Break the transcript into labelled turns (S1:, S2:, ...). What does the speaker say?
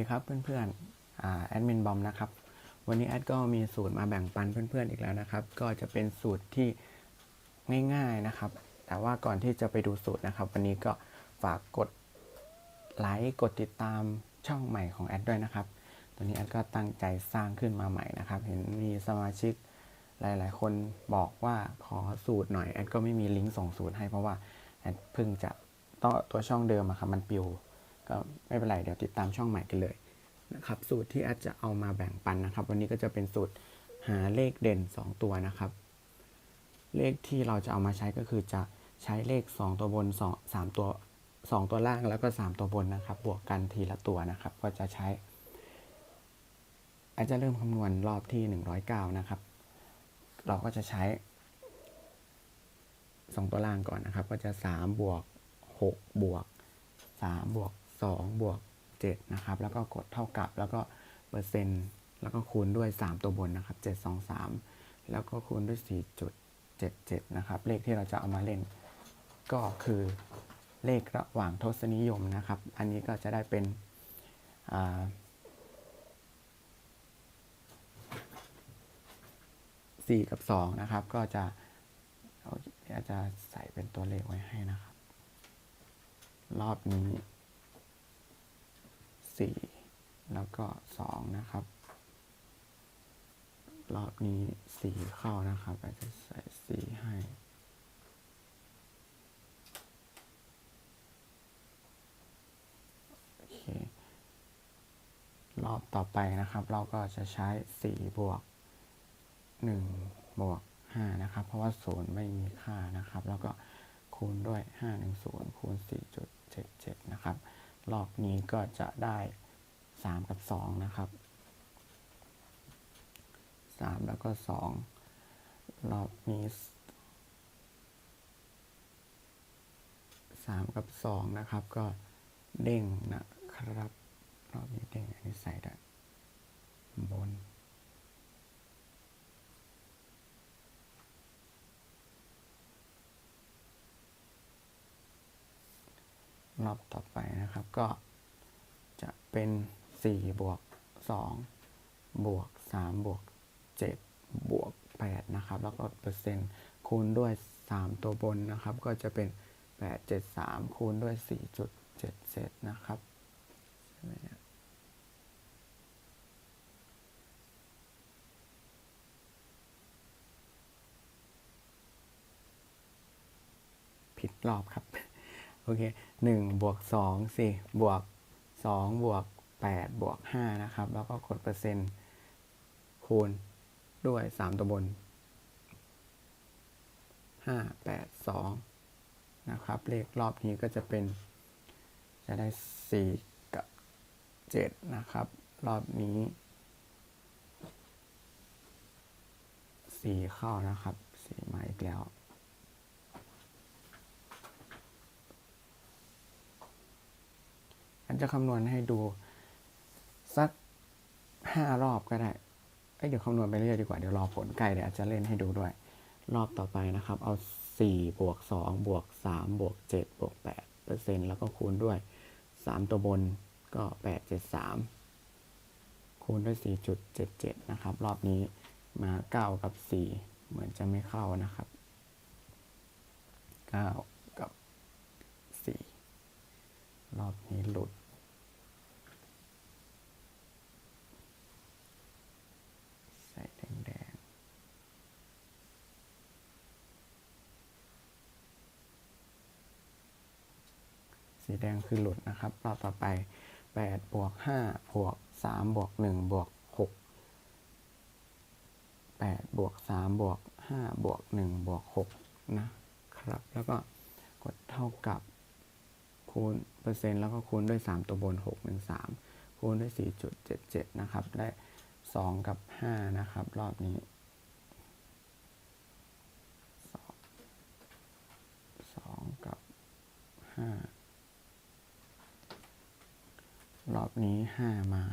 S1: ดีครับเพื่อนๆอ่าแอดมินบอมนะครับ วันนี้แอดก็มีสูตรมาแบ่งปันเพื่อนๆอีกแล้วนะครับ ก็จะเป็นสูตรที่ง่ายๆนะครับ แต่ว่าก่อนที่จะไปดูสูตรนะครับ วันนี้ก็ฝากกดไลค์กดติดตามช่องใหม่ของแอดด้วยนะครับ ตัวนี้แอดก็ตั้งใจสร้างขึ้นมาใหม่นะครับ เห็นมีสมาชิกหลายๆ คนบอกว่าขอสูตรหน่อยแอดก็ไม่มีลิงก์ส่งสูตรให้เพราะว่าแอดเพิ่งจะต้องตัวช่องเดิมอะครับมันปิว ก็ไม่เป็นไรเดี๋ยวติดตามช่องใหม่กันเลยนะครับสูตรที่อดจจะเอามาแบ่งปันนะครับ วันนี้ก็จะเป็นสูตรหาเลขเด่น 2 ตัวนะครับ เลขที่เราจะเอามาใช้ก็คือจะใช้เลข 2 ตัวบน2 3ตัว 2 ตัวล่างแล้วก็ 3 ตัวบนนะครับ บวกกันทีละตัวนะครับ ก็จะใช้แอดจะเริ่มคำนวณรอบที่ 109 นะครับ เราก็จะใช้ 2 ตัวล่างก่อนนะครับ ก็จะ 3 บวก 6 บวก 3 บวก 2 บวก 7 นะครับ แล้วก็กดเท่ากับแล้วก็เปอร์เซ็นต์แล้วก็คูณด้วย 3 ตัวบนนะครับ 7 2 3 แล้วก็คูณด้วย 4.77 นะครับ เลขที่เราจะเอามาเล่น ก็คือเลขระหว่างทศนิยมนะครับ อันนี้ก็จะได้เป็นสี่กับสองนะครับ ก็จะเอาเดี๋ยวจะใส่เป็นตัวเลขไว้ให้นะครับ รอบนี้ สี่แล้วก็สองนะครับ รอบนี้สี่เข้านะครับอาจจะใส่สี่ให้รอบต่อไปนะครับ เราก็จะใช้สี่บวกหนึ่งบวกห้านะครับ เพราะว่าศูนย์ไม่มีค่านะครับ แล้วก็คูณด้วยห้าหนึ่งศูนย์คูณสี่จุดเจ็ดเจ็ดนะครับ รอบนี้ก็จะได้สามกับสองนะครับสามแล้วก็สองรอบนี้สามกับสองนะครับ ก็เด้งนะครับ รอบนี้เด้งอันนี้ใส่ได้บน รอบต่อไปนะครับ ก็จะเป็น 4 บวก 2 บวก 3 บวก 7 บวก 8 นะครับ แล้วก็เปอร์เซ็นต์คูณด้วย 3 ตัวบนนะครับ ก็จะเป็น 8 7 3 คูณด้วย 4.77นะครับใช่ไหมเนี่ยผิดรอบครับ โอเคหนึ่งบวกสองสี่บวกสองบวกแปดบวกห้านะครับ แล้วก็กดเปอร์เซ็นต์คูณด้วยสามตัวบนห้าแปดสองนะครับ เลขรอบนี้ก็จะเป็น จะได้สี่กับเจ็ดนะครับ รอบนี้สี่เข้านะครับสี่มาอีกแล้ว อัน จะคำนวณให้ดูสักห้ารอบก็ได้เอ้ยเดี๋ยวคำนวณไปเรื่อยดีกว่า เดี๋ยวรอผลใกล้เดี๋ยวอาจจะเล่นให้ดูด้วย รอบต่อไปนะครับ เอา 4 บวก 2 บวก 3 บวก 7 บวก8เปอร์เซ็นต์แล้วก็คูณด้วย 3 ตัวบนก็ 8 7 3 คูณด้วย 4.77 นะครับ รอบนี้มา 9 กับ 4 เหมือนจะไม่เข้านะครับ 9 กับ 4 รอบนี้หลุด ใส่แดงๆ สีแดงคือหลุดนะครับรอบต่อไป8บวก5บวก3บวก1บวก6 8บวก3บวก5บวก1บวก6นะครับ แล้วก็กดเท่ากับคูณเปอร์เซ็นต์แล้วก็คูณด้วย 3 ตัวบน 6 1 3 คูณด้วย 4.77 นะครับ ได้ 2 กับ 5 นะครับ รอบนี้ 2 2 กับ 5 รอบนี้ห่ามา